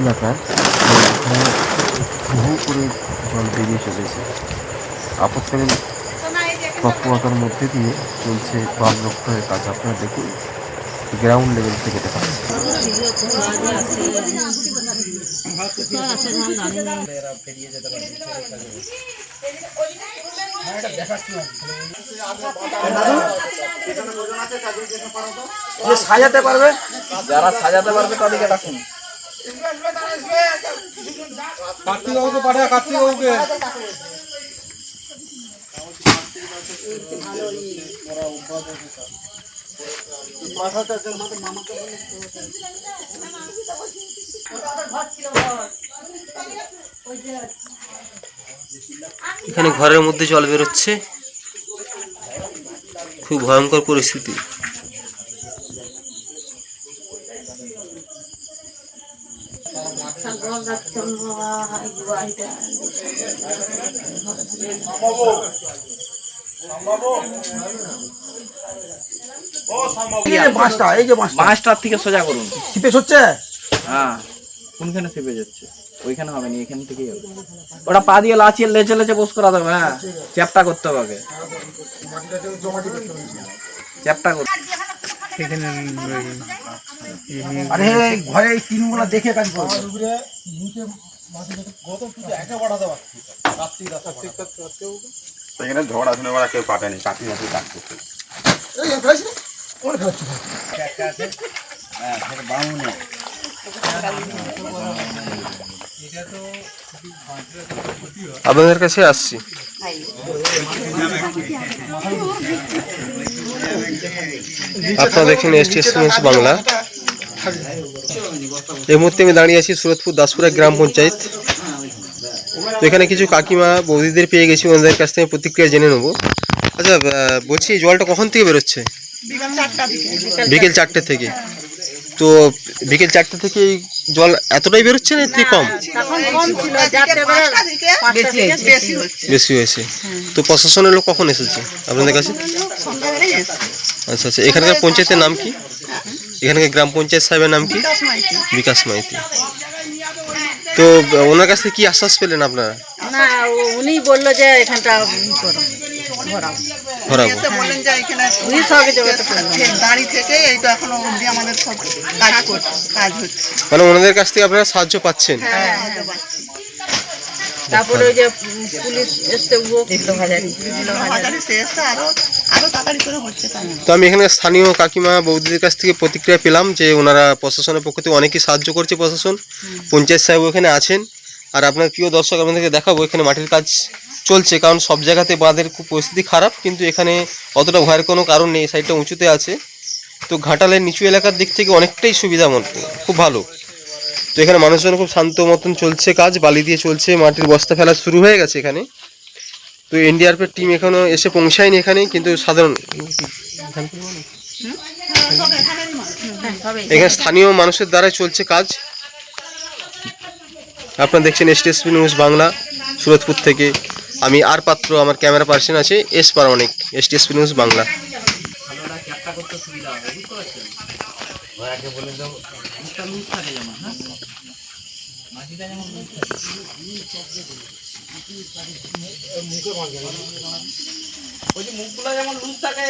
এলাকার বহু করে জল বেরিয়ে চলেছে আপৎকালীন তৎপরতার মধ্যে দিয়ে চলছে বাম রক্ষণের কাজ। আপনারা দেখুন গ্রাউন্ড লেভেল থেকে দেখা সাজাতে পারবে যারা সাজাতে পারবে তাদেরকে ডাকুন। কার্তিক বাবুকে পাঠা কার্তিক বাবুকে। এখানে ঘরের মধ্যে জল বেরোচ্ছে। খুব ভয়ঙ্কর পরিস্থিতি এই যে বাঁশটা এই যে বাঁশটার থেকে সোজা করুন। সিপেস হচ্ছে? হ্যাঁ কোনখানে চেপে যাচ্ছে? ওইখানে হবে না এখান থেকেই হবে। ওটা পা দিয়ে লাচিয়ে লেচে লেচে বস করা যাবে হ্যাঁ। চ্যাপটা করতে হবে চ্যাপটা করতে আরে ঘরে এই টিনগুলো দেখে কাজ করবে এখানে ওরা কেউ পাবেনি কাটি কাজ করতে আপনাদের কাছে আসছি। আপনারা দেখছেন এস টি বাংলা। এই মুহূর্তে আমি দাঁড়িয়ে আছি সুরতপুর দাসপুরা গ্রাম পঞ্চায়েত। এখানে কিছু কাকিমা, বৌদিদের পেয়ে গেছি, ওনাদের কাছ থেকে প্রতিক্রিয়া জেনে নেব। আচ্ছা বলছি জলটা কখন থেকে বেরোচ্ছে? বিকেল চারটে থেকে। তো বিকেল চারটে থেকে এই জল এতটাই বেরোচ্ছে না থেকে কম? বেশি হয়েছে। তো প্রশাসনের লোক কখন এসেছে আপনাদের কাছে? আচ্ছা আচ্ছা এখানকার পঞ্চায়েতের নাম কি? এখানকার গ্রাম পঞ্চায়েত সাহেবের নাম কি? বিকাশ মাইতি। তো ওনার কাছ থেকে কি আশ্বাস পেলেন আপনারা? না উনি বলল যে এখানটা ই করো ঘোরাও ধরাবো বললেন যে এখানে উনি সহযোগিতা থেকে এই এখনও অবধি আমাদের সব কাজ কাজ হচ্ছে। মানে ওনাদের কাছ থেকে আপনারা সাহায্য পাচ্ছেন? হ্যাঁ তারপরে ওই যে পুলিশ এসছে ও দিল হাজারি দিল হাজারি হাজারে আরও আরও তাড়াতাড়ি করে হচ্ছে তো আমি এখানে স্থানীয় কাকিমা বৌদিদের কাছ থেকে প্রতিক্রিয়া পেলাম যে ওনারা প্রশাসনের পক্ষ থেকে অনেকেই সাহায্য করছে প্রশাসন। পঞ্চায়েত সাহেব ওখানে আছেন। আর আপনার প্রিয় দর্শক আপনাদেরকে দেখাবো এখানে মাটির কাজ চলছে। কারণ সব জায়গাতে বাঁধের খুব পরিস্থিতি খারাপ কিন্তু এখানে অতটা ভয়ের কোনো কারণ নেই। সাইডটা উঁচুতে আছে। তো ঘাটালের নিচু এলাকার দিক থেকে অনেকটাই সুবিধা মতো খুব ভালো। তো এখানে মানুষজন খুব শান্ত মতন চলছে কাজ বালি দিয়ে চলছে মাটির বস্তা ফেলা শুরু হয়ে গেছে এখানে। তো এনডিআরএফের টিম এখনও এসে পৌঁছায়নি এখানে কিন্তু সাধারণ এখানে স্থানীয় মানুষের দ্বারাই চলছে কাজ। আপনারা দেখছেন এসটিএসপি নিউজ বাংলা সুরতপুর থেকে। আমি আর পাত্র আমার ক্যামেরা পার্সন আছে S Paramanik STSP news Bangla ভালোটা চ্যাপটা করতে সুবিধা হবে বুঝতে পারছেন আগে বলে দাও। একটা লুজ থাকে যেমন হ্যাঁ? মাটিটা যেমন লুজ থাকে ওই যে মুখগুলো যেমন লুজ থাকে